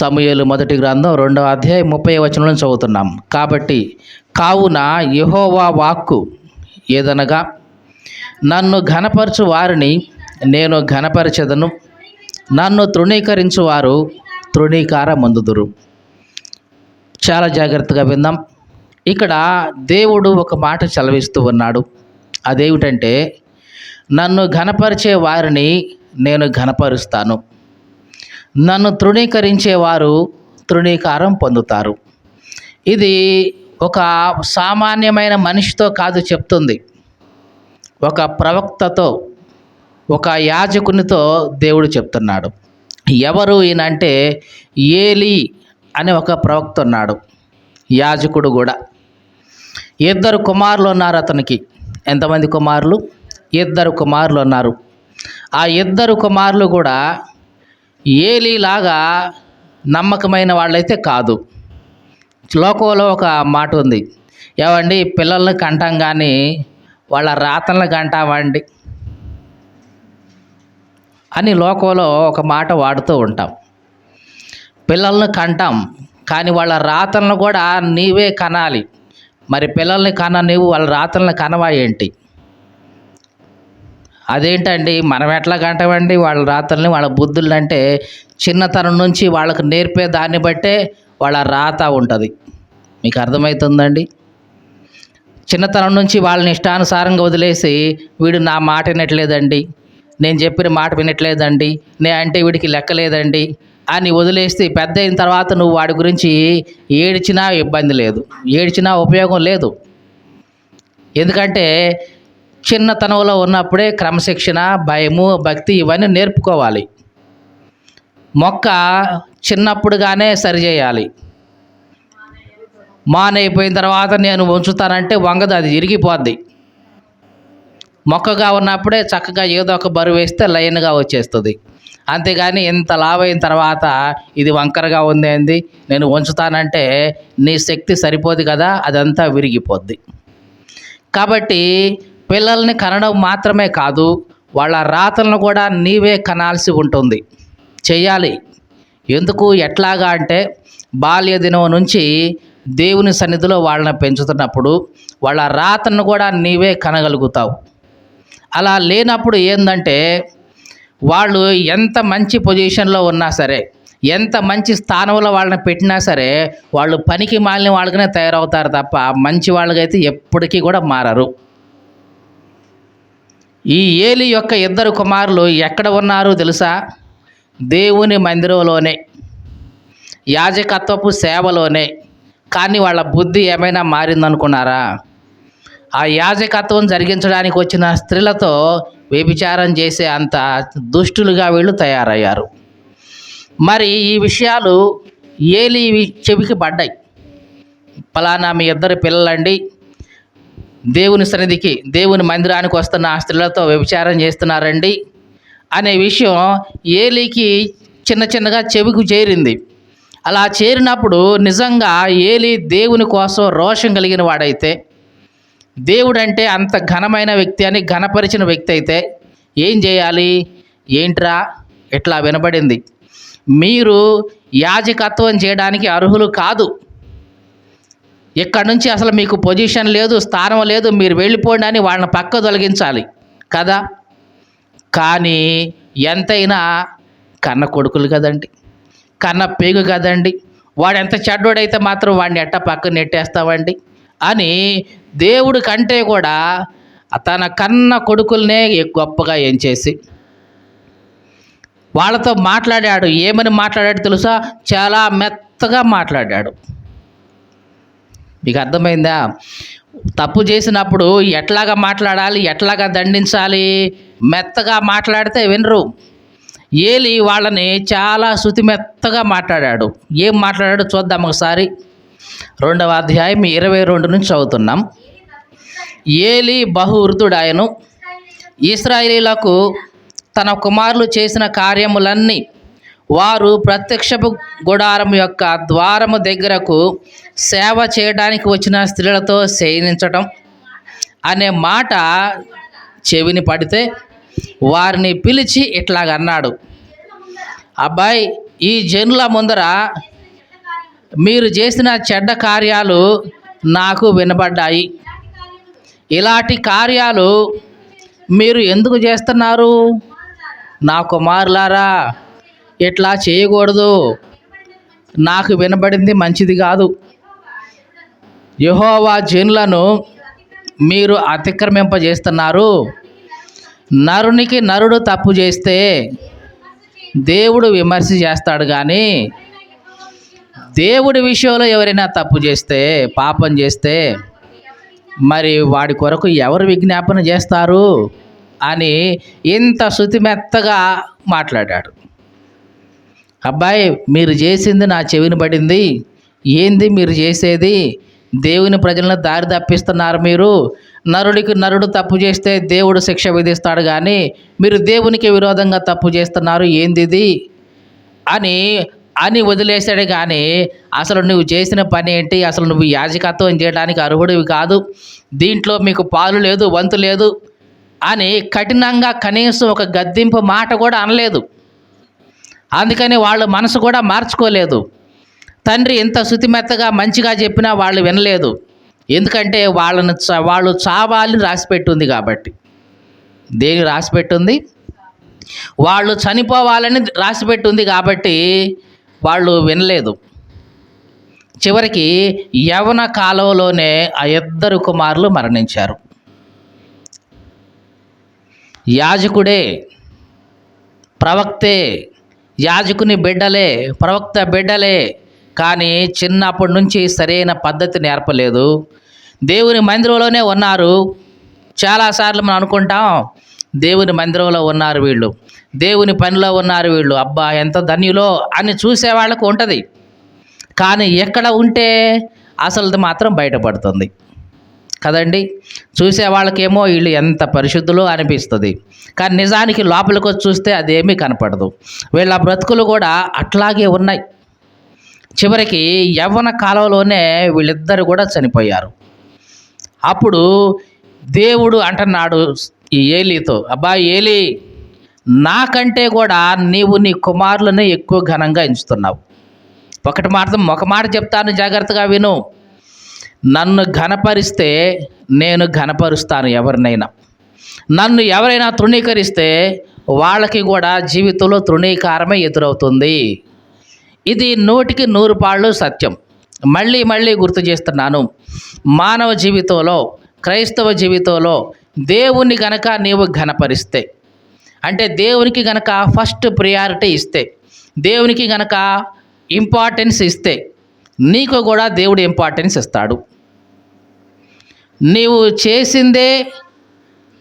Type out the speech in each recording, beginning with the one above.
సమయలు మొదటి గ్రంథం రెండవ అధ్యాయం ముప్పై వచనంలో చదువుతున్నాం. కాబట్టి కావున యహోవా వాక్కు ఏదనగా నన్ను ఘనపరచు వారిని నేను ఘనపరచెదను నన్ను తృణీకరించు వారు తృణీకార మందుదురు చాలా జాగ్రత్తగా విందాం. ఇక్కడ దేవుడు ఒక మాట చలవిస్తూ ఉన్నాడు. అదేమిటంటే నన్ను ఘనపరిచే వారిని నేను ఘనపరుస్తాను. నన్ను తృణీకరించేవారు తృణీకారం పొందుతారు. ఇది ఒక సామాన్యమైన మనిషితో కాదు చెప్తుంది. ఒక ప్రవక్తతో ఒక యాజకునితో దేవుడు చెప్తున్నాడు. ఎవరు ఈయనంటే ఏలి అనే ఒక ప్రవక్త ఉన్నాడు. యాజకుడు కూడా. ఇద్దరు కుమారులు ఉన్నారు అతనికి. ఎంతమంది కుమారులు? ఇద్దరు కుమారులు ఉన్నారు. ఆ ఇద్దరు కుమారులు కూడా ఏలీలాగా నమ్మకమైన వాళ్ళైతే కాదు. లోకంలో ఒక మాట ఉంది. ఏమండి? పిల్లల్ని కంటాం కానీ వాళ్ళ రాతలను కంటామండి అని లోకంలో ఒక మాట వాడుతూ ఉంటాం. పిల్లల్ని కంటాం కానీ వాళ్ళ రాతలను కూడా నీవే కనాలి. మరి పిల్లల్ని కన నీవు వాళ్ళ రాతలను కనవా ఏంటి? అదేంటండి? మనం ఎట్లా కంటామండి? వాళ్ళ రాతల్ని వాళ్ళ బుద్ధుల్ని అంటే చిన్నతనం నుంచి వాళ్ళకు నేర్పే దాన్ని బట్టే వాళ్ళ రాత ఉంటుంది. మీకు అర్థమవుతుందండి చిన్నతనం నుంచి వాళ్ళని ఇష్టానుసారంగా వదిలేసి వీడు నా మాట వినట్లేదండి. నేను చెప్పిన మాట వినట్లేదండి. నే అంటే వీడికి లెక్కలేదండి అని వదిలేస్తే పెద్ద అయిన తర్వాత నువ్వు వాడి గురించి ఏడ్చినా ఇబ్బంది లేదు. ఏడ్చినా ఉపయోగం లేదు. ఎందుకంటే చిన్నతనంలో ఉన్నప్పుడే క్రమశిక్షణ భయము భక్తి ఇవన్నీ నేర్పుకోవాలి. మొక్క చిన్నప్పుడుగానే సరిచేయాలి మానైపోయిన తర్వాత నేను ఉంచుతానంటే వంగదు అది ఇరిగిపోద్ది. మొక్కగా ఉన్నప్పుడే చక్కగా ఏదో ఒక బరువు వేస్తే లైన్గా వచ్చేస్తుంది. అంతేగాని ఇంత లావైన తర్వాత ఇది వంకరగా ఉంది నేను ఉంచుతానంటే నీ శక్తి సరిపోదు కదా అదంతా విరిగిపోద్ది. కాబట్టి పిల్లల్ని కనడం మాత్రమే కాదు వాళ్ళ రాతలను కూడా నీవే కనాల్సి ఉంటుంది. చేయాలి ఎందుకు? ఎట్లాగా అంటే బాల్య దినం నుంచి దేవుని సన్నిధిలో వాళ్ళని పెంచుతున్నప్పుడు వాళ్ళ రాతను కూడా నీవే కనగలుగుతావు. అలా లేనప్పుడు ఏంటంటే వాళ్ళు ఎంత మంచి పొజిషన్లో ఉన్నా సరే ఎంత మంచి స్థానంలో వాళ్ళని పెట్టినా సరే వాళ్ళు పనికి మాలిన వాళ్ళకనే తయారవుతారు తప్ప మంచి వాళ్ళకైతే ఎప్పటికీ కూడా మారరు. ఈ ఏలి యొక్క ఇద్దరు కుమారులు ఎక్కడ ఉన్నారు తెలుసా? దేవుని మందిరంలోనే యాజకత్వపు సేవలోనే. కానీ వాళ్ళ బుద్ధి ఏమైనా మారిందనుకున్నారా? ఆ యాజకత్వం జరిగించడానికి వచ్చిన స్త్రీలతో వ్యభిచారం చేసే అంత దుష్టులుగా వీళ్ళు తయారయ్యారు. మరి ఈ విషయాలు ఏలి చెవికి పడ్డాయి. ఫలానా మీ ఇద్దరు పిల్లలండి. దేవుని సన్నిధికి దేవుని మందిరానికి వస్తున్న ఆ స్త్రీలతో వ్యభిచారం చేస్తున్నారండి. అనే విషయం ఏలికి చిన్న చిన్నగా చెవికి చేరింది. అలా చేరినప్పుడు నిజంగా ఏలి దేవుని కోసం రోషం కలిగిన వాడైతే దేవుడంటే అంత ఘనమైన వ్యక్తి అని ఘనపరిచిన వ్యక్తి అయితే ఏం చేయాలి? ఏంట్రా? ఇట్లా వినబడింది? మీరు యాజకత్వం చేయడానికి అర్హులు కాదు. ఇక్కడ నుంచి అసలు మీకు పొజిషన్ లేదు స్థానం లేదు మీరు వెళ్ళిపోండి అని వాళ్ళని పక్క తొలగించాలి. కదా? కానీ ఎంతైనా కన్న కొడుకులు కదండి. కన్న పేగు కదండి. వాడు ఎంత చెడ్డోడైతే మాత్రం వాడిని ఎట్ట పక్కన నెట్టేస్తామండి అని దేవుడి కంటే కూడా తన కన్న కొడుకులనే గొప్పగా ఎంచేసి వాళ్ళతో మాట్లాడాడు. ఏమని మాట్లాడాడు తెలుసా? చాలా మెత్తగా మాట్లాడాడు. మీకు అర్థమైందా? తప్పు చేసినప్పుడు ఎట్లాగా మాట్లాడాలి ఎట్లాగా దండించాలి మెత్తగా మాట్లాడితే వినరు. ఏలి వాళ్ళని చాలా శృతి మెత్తగా మాట్లాడాడు. ఏం మాట్లాడాడు చూద్దాం ఒకసారి. రెండవ అధ్యాయం ఇరవై రెండు నుంచి చదువుతున్నాం. ఏలి బహు వృద్ధుడాయను ఇస్రాయేలీలకు తన కుమారులు చేసిన కార్యములన్నీ వారు ప్రత్యక్షపు గుడారం యొక్క ద్వారము దగ్గరకు సేవ చేయడానికి వచ్చిన స్త్రీలతో శయనించటం అనే మాట చెవిని పడితే వారిని పిలిచి ఇట్లాగన్నాడు అబ్బాయి ఈ జనుల ముందర మీరు చేసిన చెడ్డ కార్యాలు నాకు వినబడ్డాయి. ఇలాంటి కార్యాలు మీరు ఎందుకు చేస్తున్నారు? నా కుమారులారా ఇట్లా చేయకూడదు? నాకు వినబడింది మంచిది కాదు. యహోవా జనులను మీరు అతిక్రమింపజేస్తున్నారు. నరునికి నరుడు తప్పు చేస్తే దేవుడు విమర్శ చేస్తాడు కానీ దేవుడి విషయంలో ఎవరైనా తప్పు చేస్తే పాపం చేస్తే మరి వాడి కొరకు ఎవరు విజ్ఞాపన చేస్తారు? అని ఇంత శృతిమెత్తగా మాట్లాడాడు. అబ్బాయి మీరు చేసింది నా చెవిని పడింది. ఏంది మీరు చేసేది? దేవుని ప్రజలను దారి తప్పిస్తున్నారు మీరు. నరుడికి నరుడు తప్పు చేస్తే దేవుడు శిక్ష విధిస్తాడు కానీ మీరు దేవునికి విరోధంగా తప్పు చేస్తున్నారు. ఏంది ఇది అని అని వదిలేశాడు కానీ అసలు నువ్వు చేసిన పని ఏంటి? అసలు నువ్వు యాజకత్వం చేయడానికి అర్హుడివి కాదు. దీంట్లో మీకు పాలు లేదు వంతు లేదు. అని కఠినంగా కనీసం ఒక గద్దింపు మాట కూడా అనలేదు. అందుకని వాళ్ళు మనసు కూడా మార్చుకోలేదు. తండ్రి ఎంత శుతిమెత్తగా మంచిగా చెప్పినా వాళ్ళు వినలేదు. ఎందుకంటే వాళ్ళను వాళ్ళు చావాలని రాసిపెట్టుంది కాబట్టి. దేని రాసిపెట్టుంది? వాళ్ళు చనిపోవాలని రాసిపెట్టుంది కాబట్టి వాళ్ళు వినలేదు. చివరికి యవన కాలంలోనే ఆ ఇద్దరు కుమారులు మరణించారు. యాజకుడే ప్రవక్తే యాజకుని బిడ్డలే ప్రవక్త బిడ్డలే కానీ చిన్నప్పటి నుంచి సరైన పద్ధతి నేర్పలేదు. దేవుని మందిరంలోనే ఉన్నారు. చాలాసార్లు మనం అనుకుంటాం దేవుని మందిరంలో ఉన్నారు వీళ్ళు. దేవుని పనిలో ఉన్నారు వీళ్ళు. అబ్బా ఎంత ధన్యులో అని చూసే వాళ్ళకు ఉంటుంది. కానీ ఎక్కడ ఉంటే అసలుది మాత్రం బయటపడుతుంది. కదండి? చూసే వాళ్ళకేమో వీళ్ళు ఎంత పరిశుద్ధులు అనిపిస్తుంది. కానీ నిజానికి లోపలికి వచ్చి చూస్తే అదేమీ కనపడదు. వీళ్ళ బ్రతుకులు కూడా అట్లాగే ఉన్నాయి. చివరికి యవ్వన కాలంలోనే వీళ్ళిద్దరు కూడా చనిపోయారు. అప్పుడు దేవుడు అంటున్నాడు ఈ ఏలీతో అబ్బా ఏలి నాకంటే కూడా నీవు నీ కుమారులను ఎక్కువ ఘనంగా ఎంచుతున్నావు. ఒకటి మాట ఒక మాట చెప్తాను జాగ్రత్తగా విను. నన్ను ఘనపరిస్తే నేను ఘనపరుస్తాను ఎవరినైనా. నన్ను ఎవరైనా తృణీకరిస్తే వాళ్ళకి కూడా జీవితంలో తృణీకారమే ఎదురవుతుంది. ఇది నూటికి నూరు పాళ్ళు సత్యం. మళ్ళీ మళ్ళీ గుర్తు చేస్తున్నాను. మానవ జీవితంలో క్రైస్తవ జీవితంలో దేవుణ్ణి గనక నీవు ఘనపరిస్తే అంటే దేవునికి గనక ఫస్ట్ ప్రియారిటీ ఇస్తే దేవునికి గనక ఇంపార్టెన్స్ ఇస్తే నీకు కూడా దేవుడు ఇంపార్టెన్స్ ఇస్తాడు. నీవు చేసిందే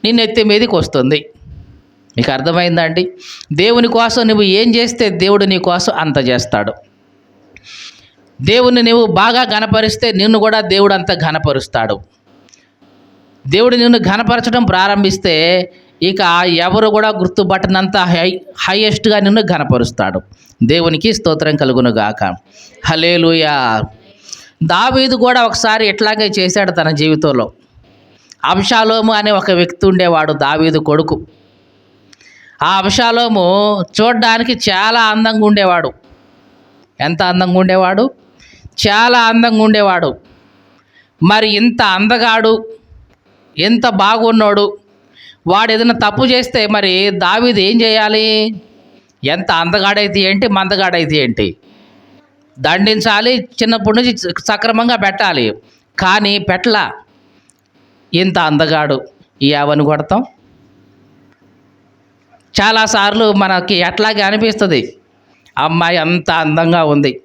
నీ నెత్తి మీదకి వస్తుంది. మీకు అర్థమైందండి? దేవుని కోసం నువ్వు ఏం చేస్తే దేవుడు నీ కోసం అంత చేస్తాడు. దేవుని నువ్వు బాగా ఘనపరిస్తే నిన్ను కూడా దేవుడు అంత ఘనపరుస్తాడు. దేవుడు నిన్ను ఘనపరచడం ప్రారంభిస్తే ఇక ఎవరు కూడా గుర్తుపట్టనంత హై హైయెస్ట్గా నిన్ను ఘనపరుస్తాడు. దేవునికి స్తోత్రం కలుగును గాక హలేలుయా దావీదు కూడా ఒకసారి ఇట్లాగే చేశాడు తన జీవితంలో. అంశాలోము అనే ఒక వ్యక్తి ఉండేవాడు దావీదు కొడుకు. ఆ అంశాలోము చూడడానికి చాలా అందంగా ఉండేవాడు. ఎంత అందంగా ఉండేవాడు? చాలా అందంగా ఉండేవాడు. మరి ఇంత అందగాడు ఎంత బాగున్నాడు వాడు ఏదైనా తప్పు చేస్తే మరి దావీది ఏం చేయాలి? ఎంత అందగాడైతే ఏంటి మందగాడైతే ఏంటి? దండించాలి చిన్నప్పటి నుంచి సక్రమంగా పెట్టాలి. కానీ పెట్టల. ఇంత అందగాడు ఈ యావని కొడతాం. చాలాసార్లు మనకి ఎట్లాగే అనిపిస్తుంది అమ్మాయి అంత అందంగా ఉంది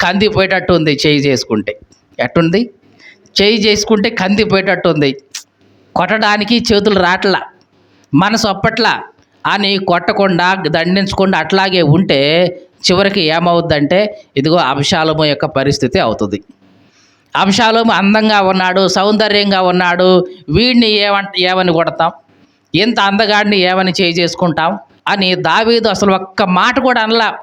కందిపోయేటట్టు ఉంది చేయి చేసుకుంటే. ఎట్టుంది? చేయి చేసుకుంటే కందిపోయేటట్టు ఉంది. కొట్టడానికి చేతులు రాట్లా. మనసు అప్పట్లా అని కొట్టకుండా దండించకుండా అట్లాగే ఉంటే చివరికి ఏమవుద్దంటే ఇదిగో అంశాలము యొక్క పరిస్థితి అవుతుంది. అంశాలము అందంగా ఉన్నాడు సౌందర్యంగా ఉన్నాడు వీడిని ఏమంట ఏమని కొడతాం? ఇంత అందగాడిని ఏమని చేయి చేసుకుంటాం అని దావీదు అసలు ఒక్క మాట కూడా అనలా.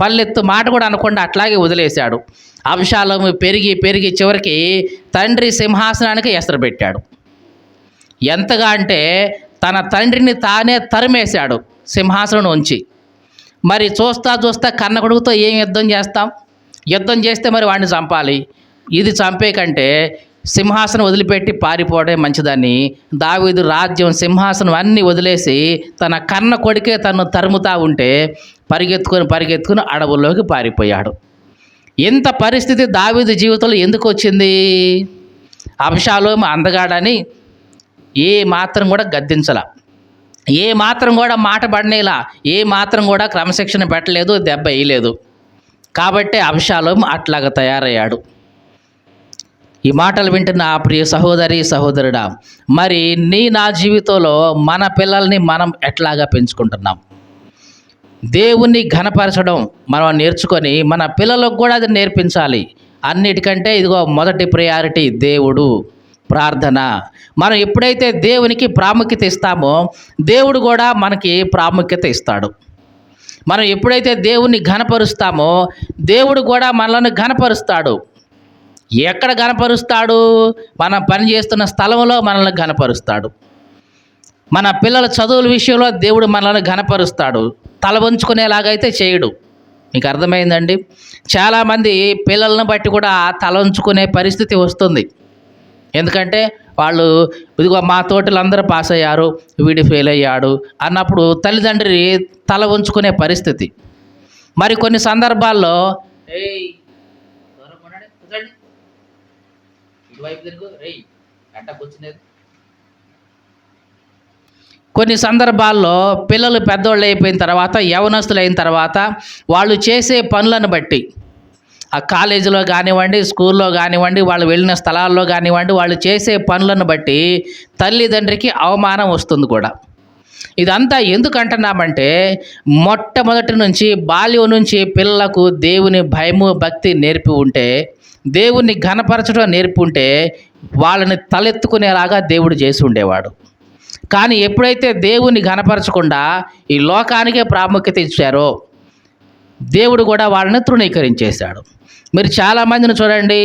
పల్లెత్తు మాట కూడా అనకుండా అట్లాగే వదిలేశాడు. అంశాలము పెరిగి పెరిగి చివరికి తండ్రి సింహాసనానికి ఎసరు పెట్టాడు. ఎంతగా అంటే తన తండ్రిని తానే తరిమేశాడు సింహాసనం ఉంచి మరి చూస్తా చూస్తా కన్న కొడుకుతో ఏం యుద్ధం చేస్తాం? యుద్ధం చేస్తే మరి వాడిని చంపాలి. ఇది చంపే కంటే సింహాసనం వదిలిపెట్టి పారిపోవడే మంచిదని దావీదు రాజ్యం సింహాసనం అన్నీ వదిలేసి తన కన్న కొడుకే తను తరుముతా ఉంటే పరిగెత్తుకొని పరిగెత్తుకుని అడవుల్లోకి పారిపోయాడు. ఇంత పరిస్థితి దావీదు జీవితంలో ఎందుకు వచ్చింది? అంశాలు అందగాడని ఏ మాత్రం కూడా గద్దించలా. ఏ మాత్రం కూడా మాట పడనేలా. ఏ మాత్రం కూడా క్రమశిక్షణ పెట్టలేదు దెబ్బ వేయలేదు. కాబట్టి అంశాలోమి అట్లాగా తయారయ్యాడు. ఈ మాటలు వింటున్న ఆ ప్రియ సహోదరి సహోదరుడా మరి నీ నా జీవితంలో మన పిల్లల్ని మనం ఎట్లాగా పెంచుకుంటున్నాం? దేవుణ్ణి ఘనపరచడం మనం నేర్చుకొని మన పిల్లలకు కూడా అది నేర్పించాలి. అన్నిటికంటే ఇదిగో మొదటి ప్రయారిటీ దేవుడు. ప్రార్థన. మనం ఎప్పుడైతే దేవునికి ప్రాముఖ్యత ఇస్తామో దేవుడు కూడా మనకి ప్రాముఖ్యత ఇస్తాడు. మనం ఎప్పుడైతే దేవుణ్ణి ఘనపరుస్తామో దేవుడు కూడా మనల్ని ఘనపరుస్తాడు. ఎక్కడ ఘనపరుస్తాడు? మనం పని చేస్తున్న స్థలంలో మనల్ని ఘనపరుస్తాడు. మన పిల్లల చదువుల విషయంలో దేవుడు మనల్ని ఘనపరుస్తాడు. తల వంచుకునేలాగైతే చేయడు. మీకు అర్థమైందండి? చాలామంది పిల్లలను బట్టి కూడా తల వంచుకునే పరిస్థితి వస్తుంది. ఎందుకంటే వాళ్ళు ఇదిగో మా తోటలు అందరూ పాస్ అయ్యారు వీడి ఫెయిల్ అయ్యాడు అన్నప్పుడు తల్లిదండ్రి తల ఉంచుకునే పరిస్థితి. మరి కొన్ని సందర్భాల్లో కొన్ని సందర్భాల్లో పిల్లలు పెద్దోళ్ళు అయిపోయిన తర్వాత యవనస్తులు అయిన తర్వాత వాళ్ళు చేసే పనులను బట్టి ఆ కాలేజీలో కానివ్వండి స్కూల్లో కానివ్వండి వాళ్ళు వెళ్ళిన స్థలాల్లో కానివ్వండి వాళ్ళు చేసే పనులను బట్టి తల్లిదండ్రికి అవమానం వస్తుంది కూడా. ఇదంతా ఎందుకు అంటున్నామంటే మొట్టమొదటి నుంచి బాల్యం నుంచి పిల్లలకు దేవుని భయము భక్తి నేర్పి ఉంటే దేవుణ్ణి ఘనపరచడం నేర్పి ఉంటే వాళ్ళని తలెత్తుకునేలాగా దేవుడు చేసి ఉండేవాడు. కానీ ఎప్పుడైతే దేవుణ్ణి ఘనపరచకుండా ఈ లోకానికే ప్రాముఖ్యత ఇచ్చారో దేవుడు కూడా వాళ్ళని తృణీకరించేశాడు. మీరు చాలామందిని చూడండి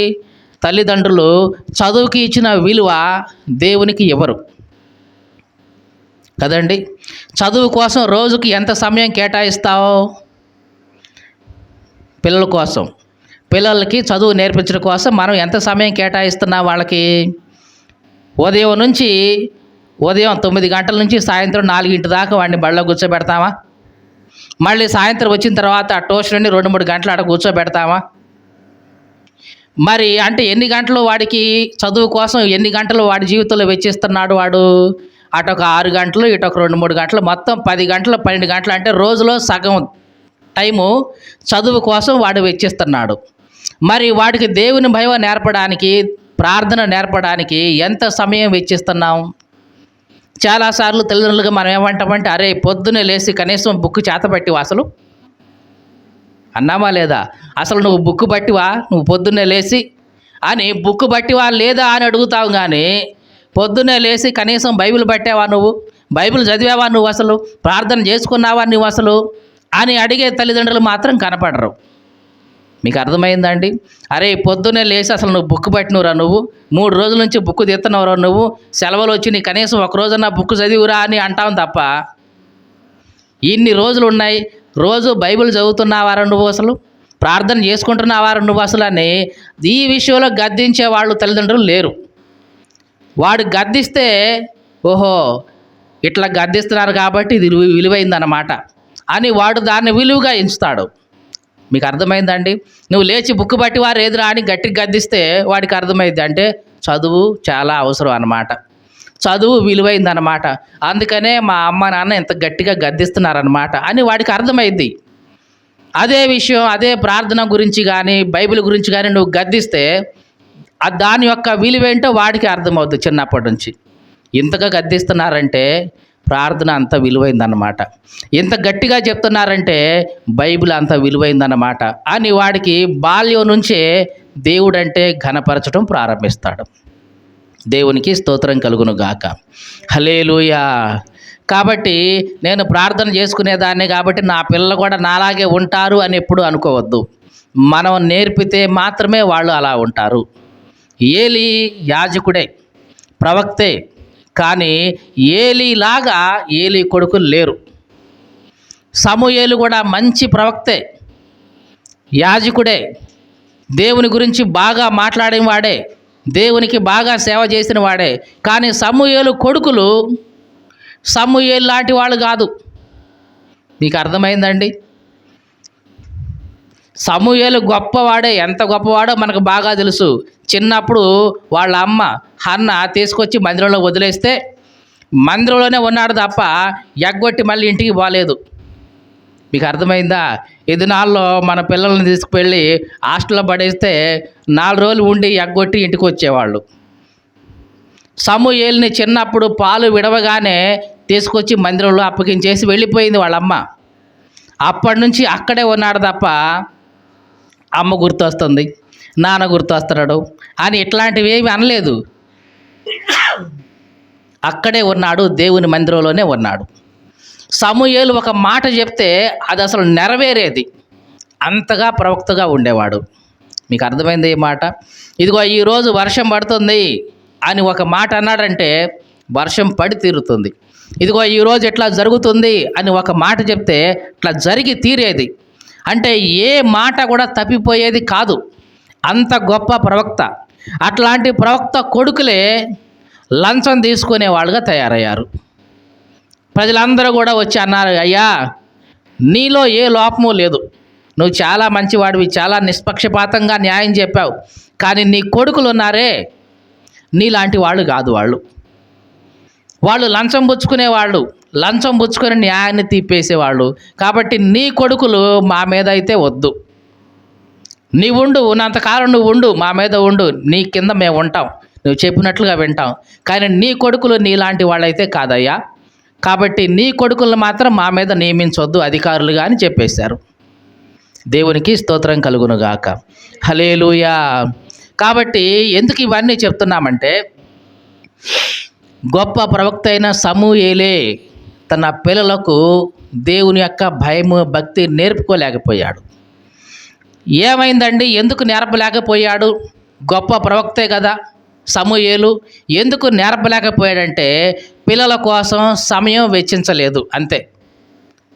తల్లిదండ్రులు చదువుకి ఇచ్చిన విలువ దేవునికి ఇవ్వరు కదండి? చదువు కోసం రోజుకి ఎంత సమయం కేటాయిస్తావు? పిల్లల కోసం. పిల్లలకి చదువు నేర్పించడం కోసం మనం ఎంత సమయం కేటాయిస్తున్నాం వాళ్ళకి? ఉదయం నుంచి ఉదయం తొమ్మిది గంటల నుంచి సాయంత్రం నాలుగింటి దాకా వాడిని బళ్ళో కూర్చోబెడతామా మళ్ళీ సాయంత్రం వచ్చిన తర్వాత ఆ ట్యూషన్ నుండి రెండు మూడు గంటలు అక్కడ కూర్చోబెడతామా మరి అంటే ఎన్ని గంటలు వాడికి చదువు కోసం ఎన్ని గంటలు వాడి జీవితంలో వెచ్చిస్తున్నాడు వాడు? అటొక ఆరు గంటలు ఇటొక రెండు మూడు గంటలు మొత్తం పది గంటలు పన్నెండు గంటలు అంటే రోజులో సగం టైము చదువు కోసం వాడు వెచ్చిస్తున్నాడు. మరి వాడికి దేవుని భయం నేర్పడానికి ప్రార్థన నేర్పడానికి ఎంత సమయం వెచ్చిస్తున్నాం? చాలాసార్లు తల్లిదండ్రులుగా మనం ఏమంటామంటే అరే పొద్దున్నే లేచి కనీసం బుక్ చేతపట్టి అసలు అన్నామా లేదా? అసలు నువ్వు బుక్ పట్టివా? నువ్వు పొద్దున్నే లేచి అని బుక్ పట్టివా లేదా అని అడుగుతావు కానీ పొద్దున్నే లేచి కనీసం బైబిల్ పట్టావా నువ్వు? బైబిల్ చదివావా నువ్వు అసలు? ప్రార్థన చేసుకున్నావా నువ్వు అసలు? అని అడిగే తల్లిదండ్రులు మాత్రం కనపడరు. మీకు అర్థమైందండి? అరే పొద్దున్నే లేచి అసలు నువ్వు బుక్ పట్టినవురా నువ్వు? మూడు రోజుల నుంచి బుక్ తెత్తున్నావురా నువ్వు? సెలవులు వచ్చి నీ కనీసం ఒక రోజన్నా బుక్ చదివురా అని అంటాం తప్ప ఇన్ని రోజులు ఉన్నాయి రోజు బైబిల్ చదువుతున్నావారా రెండు అసలు ప్రార్థన చేసుకుంటున్నావారా రెండు పూసలు అని ఈ విషయంలో గద్దించే వాళ్ళు తల్లిదండ్రులు లేరు. వాడు గద్దిస్తే ఓహో ఇట్లా గద్దిస్తున్నారు కాబట్టి ఇది విలువైందన్నమాట అని వాడు దాన్ని విలువగా ఎంచుతాడు. మీకు అర్థమైందండి? నువ్వు లేచి బుక్ బట్టి వారు ఎదురా అని గట్టిగా గద్దిస్తే వాడికి అర్థమైంది అంటే చదువు చాలా అవసరం అన్నమాట. చదువు విలువైందనమాట అందుకనే మా అమ్మ నాన్న ఇంత గట్టిగా గద్దిస్తున్నారనమాట అని వాడికి అర్థమైంది అదే విషయం అదే ప్రార్థన గురించి కానీ బైబిల్ గురించి కానీ నువ్వు గద్దిస్తే దాని యొక్క విలువేంటో వాడికి అర్థమవుతుంది చిన్నప్పటి నుంచి ఇంతగా గద్దిస్తున్నారంటే ప్రార్థన అంత విలువైందన్నమాట. ఇంత గట్టిగా చెప్తున్నారంటే బైబిల్ అంత విలువైందన్నమాట అని వాడికి బాల్యం నుంచే దేవుడంటే ఘనపరచడం ప్రారంభిస్తాడు. దేవునికి స్తోత్రం కలుగును గాక. హలేలుయా కాబట్టి నేను ప్రార్థన చేసుకునేదాన్ని కాబట్టి నా పిల్లలు కూడా నాలాగే ఉంటారు అని ఎప్పుడు అనుకోవద్దు. మనం నేర్పితే మాత్రమే వాళ్ళు అలా ఉంటారు. ఏలి యాజకుడే ప్రవక్తే కానీ ఏలీలాగా ఏలి కొడుకులు లేరు. సమూయేలు కూడా మంచి ప్రవక్తే యాజకుడే. దేవుని గురించి బాగా మాట్లాడేవాడే. దేవునికి బాగా సేవ చేసిన వాడే. కానీ సమ్ముయేలు కొడుకులు సమ్ముయేలు లాంటి వాళ్ళు కాదు. మీకు అర్థమైందండి? సమూయేలు గొప్పవాడే ఎంత గొప్పవాడో మనకు బాగా తెలుసు. చిన్నప్పుడు వాళ్ళ అమ్మ హన్న తీసుకొచ్చి మందిరంలో వదిలేస్తే మందిరంలోనే ఉన్నాడు తప్ప ఎగ్గొట్టి మళ్ళీ ఇంటికి పోలేదు. మీకు అర్థమైందా? ఈ దినాల్లో మన పిల్లల్ని తీసుకువెళ్ళి హాస్టల్లో పడేస్తే నాలుగు రోజులు ఉండి ఎగ్గొట్టి ఇంటికి వచ్చేవాళ్ళు. సమూహేల్ని చిన్నప్పుడు పాలు విడవగానే తీసుకొచ్చి మందిరంలో అప్పగించేసి వెళ్ళిపోయింది వాళ్ళమ్మ. అప్పటి నుంచి అక్కడే ఉన్నాడు తప్ప అమ్మ గుర్తొస్తుంది నాన్న గుర్తొస్తున్నాడు అని ఇట్లాంటివి ఏమి అనలేదు. అక్కడే ఉన్నాడు దేవుని మందిరంలోనే ఉన్నాడు. సమూయేలు ఒక మాట చెప్తే అది అసలు నెరవేరేది. అంతగా ప్రవక్తగా ఉండేవాడు. మీకు అర్థమైంది ఈ మాట? ఇదిగో ఈరోజు వర్షం పడుతుంది అని ఒక మాట అన్నాడంటే వర్షం పడి తీరుతుంది. ఇదిగో ఈరోజు ఇట్లా జరుగుతుంది అని ఒక మాట చెప్తే ఇట్లా జరిగి తీరేది. అంటే ఏ మాట కూడా తప్పిపోయేది కాదు. అంత గొప్ప ప్రవక్త. అట్లాంటి ప్రవక్త కొడుకులే లంచం తీసుకునే వాళ్ళుగా తయారయ్యారు. ప్రజలందరూ కూడా వచ్చి అన్నారు అయ్యా నీలో ఏ లోపము లేదు. నువ్వు చాలా మంచివాడివి చాలా నిష్పక్షపాతంగా న్యాయం చెప్పావు. కానీ నీ కొడుకులు ఉన్నారే నీలాంటి వాళ్ళు కాదు వాళ్ళు. వాళ్ళు లంచం పుచ్చుకునేవాళ్ళు లంచం పుచ్చుకొని న్యాయాన్ని తీపేసేవాళ్ళు. కాబట్టి నీ కొడుకులు మా మీద అయితే వద్దు. నీ ఉండు ఉన్నంతకాలం నువ్వు ఉండు మా మీద ఉండు. నీ కింద మేము ఉంటాం. నువ్వు చెప్పినట్లుగా వింటాం. కానీ నీ కొడుకులు నీలాంటి వాళ్ళైతే కాదయ్యా. కాబట్టి నీ కొడుకులను మాత్రం మా మీద నియమించవద్దు అధికారులుగా అని చెప్పేశారు. దేవునికి స్తోత్రం కలుగునుగాక. హలేలుయా కాబట్టి ఎందుకు ఇవన్నీ చెప్తున్నామంటే గొప్ప ప్రవక్త అయిన సమూహేలే తన పిల్లలకు దేవుని యొక్క భయము భక్తి నేర్పుకోలేకపోయాడు. ఏమైందండి? ఎందుకు నేర్పలేకపోయాడు? గొప్ప ప్రవక్తే కదా. సమూహేలు ఎందుకు నేర్పలేకపోయాడంటే పిల్లల కోసం సమయం వెచ్చించలేదు అంతే.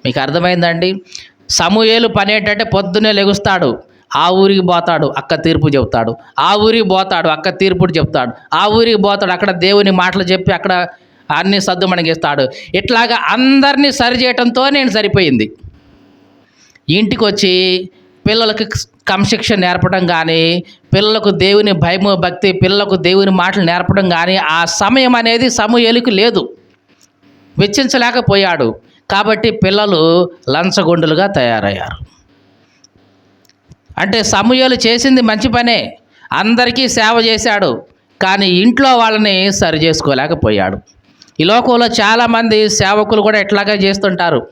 మీకు అర్థమైందండి? సమూహేలు పని ఏంటంటే పొద్దున్నే లెగుస్తాడు ఆ ఊరికి పోతాడు అక్క తీర్పు చెప్తాడు ఆ ఊరికి పోతాడు అక్క తీర్పుడు చెప్తాడు ఆ ఊరికి పోతాడు అక్కడ దేవుని మాటలు చెప్పి అక్కడ అన్ని సర్దు మనగిస్తాడు ఇట్లాగా అందరినీ సరి చేయటంతో నేను సరిపోయింది. ఇంటికి వచ్చి పిల్లలకి క్రమశిక్షణ నేర్పడం కానీ పిల్లలకు దేవుని భయము భక్తి పిల్లలకు దేవుని మాటలు నేర్పడం కానీ ఆ సమయం అనేది సమూహలకు లేదు. వెచ్చించలేకపోయాడు. కాబట్టి పిల్లలు లంచగొండులుగా తయారయ్యారు. అంటే సమూహలు చేసింది మంచి పనే. అందరికీ సేవ చేశాడు. కానీ ఇంట్లో వాళ్ళని సరి చేసుకోలేకపోయాడు ఈ లోకంలో చాలామంది సేవకులు కూడా ఎట్లాగే చేస్తుంటారు.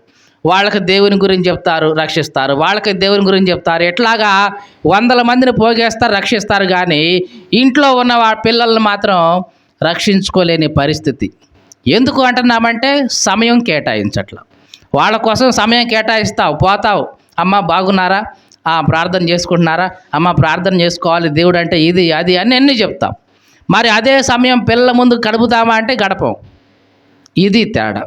వాళ్ళకి దేవుని గురించి చెప్తారు రక్షిస్తారు. వాళ్ళకి దేవుని గురించి చెప్తారు. ఎట్లాగా? వందల మందిని పోగేస్తారు రక్షిస్తారు కానీ ఇంట్లో ఉన్న వా పిల్లల్ని మాత్రం రక్షించుకోలేని పరిస్థితి. ఎందుకు అంటున్నామంటే సమయం కేటాయించట్ల. వాళ్ళ కోసం సమయం కేటాయిస్తావు పోతావు. అమ్మ బాగున్నారా? ఆ, ప్రార్థన చేసుకుంటున్నారా? అమ్మ ప్రార్థన చేసుకోవాలి దేవుడు అంటే ఇది అది అని అన్నీ చెప్తాం. మరి అదే సమయం పిల్లల ముందు గడుపుతామా అంటే గడపం. ఇది తేడా.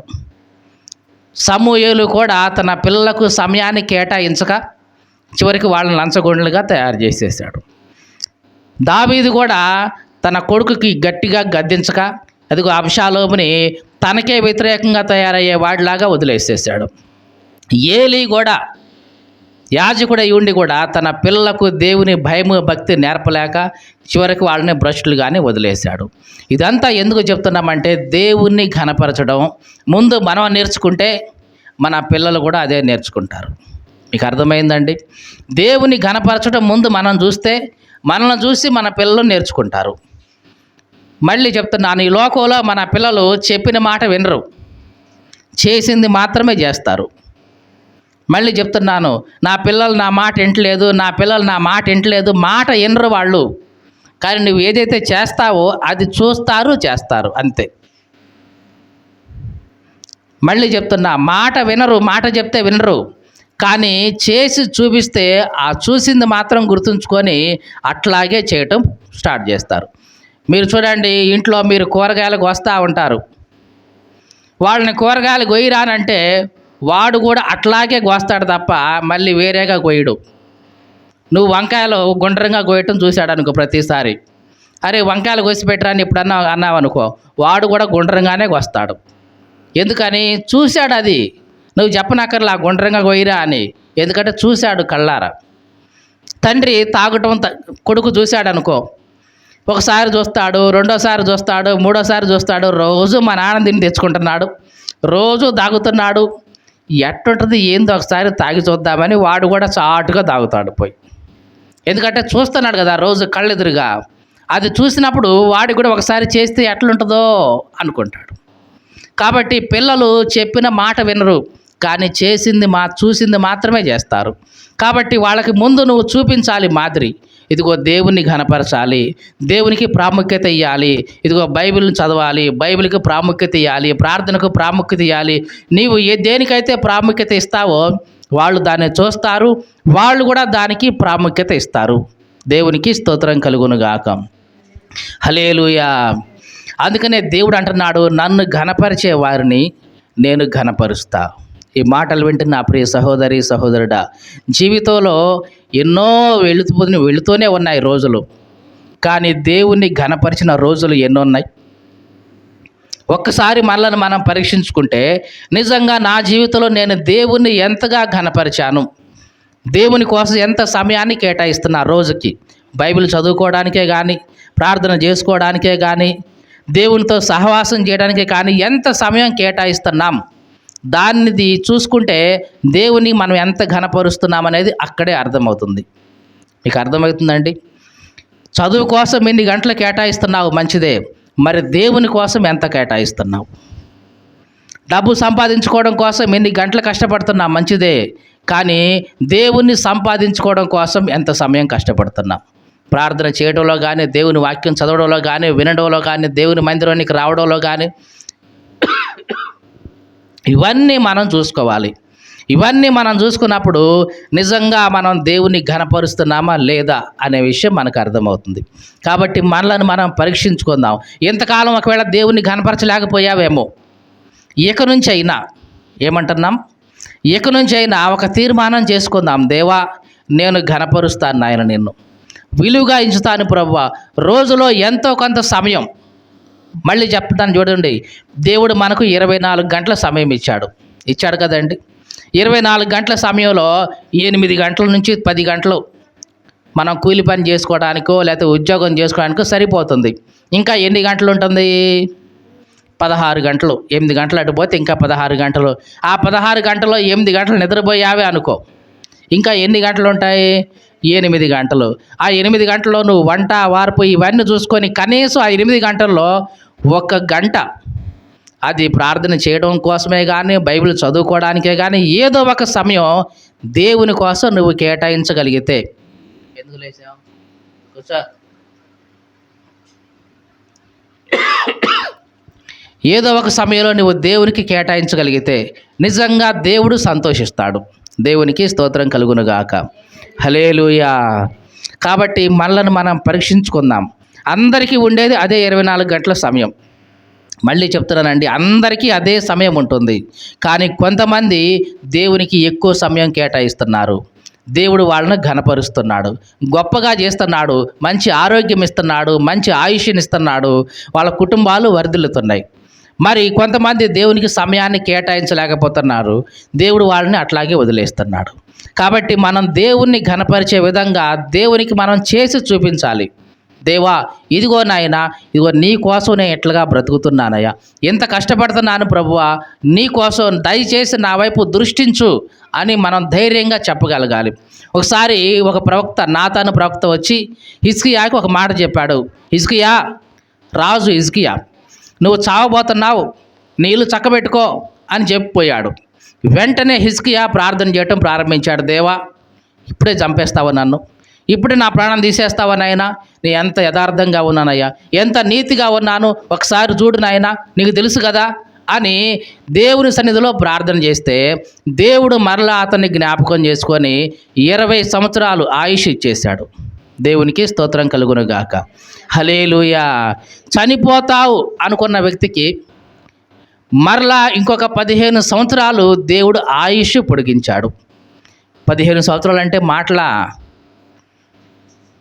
సమూహలు కూడా తన పిల్లలకు సమయాన్ని కేటాయించక చివరికి వాళ్ళని లంచగొండలుగా తయారు చేసేసాడు. దావీదు కూడా తన కొడుకుకి గట్టిగా గద్దించక అదిగో అంశాలోపుని తనకే వ్యతిరేకంగా తయారయ్యే వాడిలాగా వదిలేసేసాడు. ఏలి కూడా యాజకుడై ఉండి కూడా తన పిల్లలకు దేవుని భయము భక్తి నేర్పలేక చివరికి వాళ్ళని భ్రష్టులుగానే వదిలేశాడు. ఇదంతా ఎందుకు చెప్తున్నామంటే దేవుణ్ణి ఘనపరచడం. ముందు మనం నేర్చుకుంటే మన పిల్లలు కూడా అదే నేర్చుకుంటారు. మీకు అర్థమైందండి? దేవుని ఘనపరచడం ముందు మనం చూస్తే మనల్ని చూసి మన పిల్లలు నేర్చుకుంటారు. మళ్ళీ చెప్తున్నాను ఈ లోకంలో మన పిల్లలు చెప్పిన మాట వినరు. చేసింది మాత్రమే చేస్తారు. మళ్ళీ చెప్తున్నాను నా పిల్లలు నా మాట వింటలేదు నా పిల్లలు నా మాట వింటలేదు మాట వినరు వాళ్ళు. కానీ నువ్వు ఏదైతే చేస్తావో అది చూస్తారు చేస్తారు అంతే. మళ్ళీ చెప్తున్నా మాట వినరు మాట చెప్తే వినరు. కానీ చేసి చూపిస్తే ఆ చూసింది మాత్రం గుర్తుంచుకొని అట్లాగే చేయటం స్టార్ట్ చేస్తారు. మీరు చూడండి ఇంట్లో మీరు కూరగాయలకు వస్తూ ఉంటారు. వాళ్ళని కూరగాయలు కొయ్యరానంటే వాడు కూడా అట్లాగే కోస్తాడు తప్ప మళ్ళీ వేరేగా కోయడు నువ్వు వంకాయలు గుండ్రంగా కోయటం చూశాడు అనుకో ప్రతిసారి. అరే వంకాయలు కోసి పెట్టరా అని ఎప్పుడన్నా అన్నావు అనుకో వాడు కూడా గుండ్రంగానే కోస్తాడు. ఎందుకని? చూశాడు అది. నువ్వు చెప్పనక్కర్లా గుండ్రంగా కోయిరా అని. ఎందుకంటే చూశాడు కళ్ళారా. తండ్రి తాగటం త- కొడుకు చూశాడు అనుకో ఒకసారి చూస్తాడు రెండోసారి చూస్తాడు మూడోసారి చూస్తాడు రోజు మా నాన్న దీన్ని తెచ్చుకుంటున్నాడు. రోజు తాగుతున్నాడు ఎట్టుంటుంది ఏందో ఒకసారి తాగి చూద్దామని వాడు కూడా చాటుగా తాగుతాడు పోయి. ఎందుకంటే చూస్తున్నాడు కదా రోజు కళ్ళెదురుగా. అది చూసినప్పుడు వాడు కూడా ఒకసారి చేస్తే ఎట్లుంటుందో అనుకుంటాడు. కాబట్టి పిల్లలు చెప్పిన మాట వినరు. కానీ చేసింది మా చూసింది మాత్రమే చేస్తారు. కాబట్టి వాళ్ళకి ముందు నువ్వు చూపించాలి మాదిరి. ఇదిగో దేవుణ్ణి ఘనపరచాలి దేవునికి ప్రాముఖ్యత ఇవ్వాలి ఇదిగో బైబిల్ని చదవాలి బైబిల్కి ప్రాముఖ్యత ఇవ్వాలి ప్రార్థనకు ప్రాముఖ్యత ఇవ్వాలి నీవు ఏ దేనికైతే ప్రాముఖ్యత ఇస్తావో వాళ్ళు దాన్ని చూస్తారు వాళ్ళు కూడా దానికి ప్రాముఖ్యత ఇస్తారు. దేవునికి స్తోత్రం కలుగునుగాక. హలేలుయా అందుకనే దేవుడు అంటున్నాడు నన్ను ఘనపరిచే వారిని నేను ఘనపరుస్తా. ఈ మాటలు వింటున్న నా ప్రియ సహోదరి సహోదరుడా జీవితంలో ఎన్నో వెళుతూ వెళుతూనే ఉన్నాయి రోజులు. కానీ దేవుణ్ణి ఘనపరిచిన రోజులు ఎన్నో ఉన్నాయి ఒక్కసారి మనల్ని మనం పరీక్షించుకుంటే నిజంగా నా జీవితంలో నేను దేవుణ్ణి ఎంతగా ఘనపరిచాను దేవుని కోసం ఎంత సమయాన్ని కేటాయిస్తున్నా రోజుకి. బైబిల్ చదువుకోవడానికే కానీ ప్రార్థన చేసుకోవడానికే కానీ దేవునితో సహవాసం చేయడానికే కానీ ఎంత సమయం కేటాయిస్తున్నాం? దానిది చూసుకుంటే దేవుని మనం ఎంత ఘనపరుస్తున్నామనేది అక్కడే అర్థమవుతుంది. మీకు అర్థమవుతుందండి? చదువు కోసం ఎన్ని గంటలు కేటాయిస్తున్నావు? మంచిదే. మరి దేవుని కోసం ఎంత కేటాయిస్తున్నావు? డబ్బు సంపాదించుకోవడం కోసం ఎన్ని గంటలు కష్టపడుతున్నావు? మంచిదే. కానీ దేవుణ్ణి సంపాదించుకోవడం కోసం ఎంత సమయం కష్టపడుతున్నాం ప్రార్థన చేయడంలో కానీ దేవుని వాక్యం చదవడంలో కానీ వినడంలో కానీ దేవుని మందిరానికి రావడంలో కానీ ఇవన్నీ మనం చూసుకోవాలి. ఇవన్నీ మనం చూసుకున్నప్పుడు నిజంగా మనం దేవుని ఘనపరుస్తున్నామా లేదా అనే విషయం మనకు అర్థమవుతుంది. కాబట్టి మనలను మనం పరీక్షించుకుందాం. ఎంతకాలం ఒకవేళ దేవుని ఘనపరచలేకపోయావేమో? ఇక నుంచి అయినా ఏమంటున్నాం? ఇక నుంచి అయినా ఒక తీర్మానం చేసుకుందాం. దేవా నేను ఘనపరుస్తాను నాయన నిన్ను. విలువగా ఎంచుతాను ప్రభు రోజులో ఎంతో కొంత సమయం మళ్ళీ చెప్తాను చూడండి. దేవుడు మనకు ఇరవై నాలుగు గంటల సమయం ఇచ్చాడు. ఇచ్చాడు కదండి. ఇరవై నాలుగు గంటల సమయంలో ఎనిమిది గంటల నుంచి పది గంటలు మనం కూలి పని చేసుకోవడానికో లేకపోతే ఉద్యోగం చేసుకోవడానికో సరిపోతుంది. ఇంకా ఎన్ని గంటలు ఉంటుంది? పదహారు గంటలు. ఎనిమిది గంటలు అటు పోతే ఇంకా పదహారు గంటలు. ఆ పదహారు గంటల్లో ఎనిమిది గంటలు నిద్రపోయావే అనుకో. ఇంకా ఎన్ని గంటలు ఉంటాయి? ఎనిమిది గంటలు. ఆ ఎనిమిది గంటల్లో నువ్వు వంట వార్పు ఇవన్నీ చూసుకొని కనీసం ఆ ఎనిమిది గంటల్లో ఒక గంట అది ప్రార్థన చేయడం కోసమే కానీ బైబిల్ చదువుకోవడానికే కానీ ఏదో ఒక సమయం దేవుని కోసం నువ్వు కేటాయించగలిగితే. ఎందుకు లేచావు? కూర్చో. ఏదో ఒక సమయంలో నువ్వు దేవునికి కేటాయించగలిగితే నిజంగా దేవుడు సంతోషిస్తాడు. దేవునికి స్తోత్రం కలుగునుగాక. హలేలుయా కాబట్టి మనలను మనం పరీక్షించుకుందాం. అందరికీ ఉండేది అదే ఇరవై నాలుగు గంటల సమయం. మళ్ళీ చెప్తున్నానండి అందరికీ అదే సమయం ఉంటుంది. కానీ కొంతమంది దేవునికి ఎక్కువ సమయం కేటాయిస్తున్నారు. దేవుడు వాళ్ళను ఘనపరుస్తున్నాడు. గొప్పగా చేస్తున్నాడు మంచి ఆరోగ్యం ఇస్తున్నాడు మంచి ఆయుష్ని ఇస్తున్నాడు వాళ్ళ కుటుంబాలు వర్ధిల్లుతున్నాయి. మరి కొంతమంది దేవునికి సమయాన్ని కేటాయించలేకపోతున్నారు. దేవుడు వాళ్ళని అట్లాగే వదిలేస్తున్నాడు. కాబట్టి మనం దేవుణ్ణి ఘనపరిచే విధంగా దేవునికి మనం చేసి చూపించాలి. దేవా ఇదిగో నాయన ఇదిగో నీ కోసం నేను ఎట్లుగా బ్రతుకుతున్నానయ్యా. ఎంత కష్టపడుతున్నాను ప్రభువా నీ కోసం దయచేసి నా వైపు దృష్టించు అని మనం ధైర్యంగా చెప్పగలగాలి. ఒకసారి ఒక ప్రవక్త నాతాను ప్రవక్త వచ్చి హిస్కియాకి ఒక మాట చెప్పాడు. హిస్కియా రాజు హిస్కియా నువ్వు చావబోతున్నావు నీళ్ళు చక్కబెట్టుకో అని చెప్పిపోయాడు. వెంటనే హిస్కియా ప్రార్థన చేయటం ప్రారంభించాడు. దేవా ఇప్పుడే చంపేస్తావా నన్ను? ఇప్పుడే నా ప్రాణం తీసేస్తావా నాయనా? నీ ఎంత యథార్థంగా ఉన్నానయ్యా? ఎంత నీతిగా ఉన్నాను? ఒకసారి చూడు నాయనా నీకు తెలుసు కదా? అని దేవుని సన్నిధిలో ప్రార్థన చేస్తే దేవుడు మరలా అతన్ని జ్ఞాపకం చేసుకొని ఇరవై సంవత్సరాలు ఆయుష్ ఇచ్చేశాడు. దేవునికి స్తోత్రం కలుగునుగాక. హలేలుయా చనిపోతావు అనుకున్న వ్యక్తికి మరలా ఇంకొక పదిహేను సంవత్సరాలు దేవుడు ఆయుష్ పొడిగించాడు. పదిహేను సంవత్సరాలు అంటే మాటల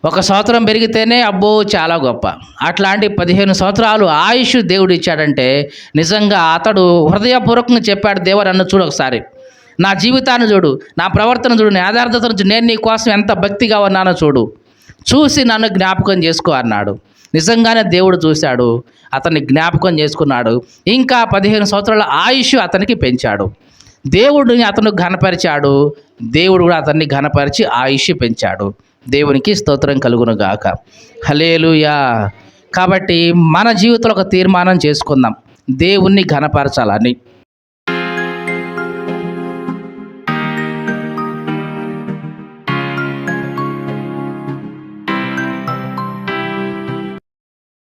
ఒక సంవత్సరం పెరిగితేనే అబ్బో చాలా గొప్ప. అట్లాంటి పదిహేను సంవత్సరాలు ఆయుష్ దేవుడు ఇచ్చాడంటే నిజంగా అతడు హృదయపూర్వకంగా చెప్పాడు దేవ నన్ను చూడు ఒకసారి. నా జీవితాన్ని చూడు నా ప్రవర్తన చూడు నా యథార్థతను చూడు. నేను నీ కోసం ఎంత భక్తిగా ఉన్నానో చూడు. చూసి నన్ను జ్ఞాపకం చేసుకో అన్నాడు. నిజంగానే దేవుడు చూశాడు అతన్ని జ్ఞాపకం చేసుకున్నాడు. ఇంకా పదిహేను సంవత్సరాల ఆయుష్ అతనికి పెంచాడు. దేవుడిని అతను ఘనపరిచాడు దేవుడు కూడా అతన్ని ఘనపరిచి ఆయుష్ పెంచాడు. దేవునికి స్తోత్రం కలుగును గాక హలేలుయా కాబట్టి మన జీవితంలో ఒక తీర్మానం చేసుకుందాం. దేవుణ్ణి ఘనపరచాలని.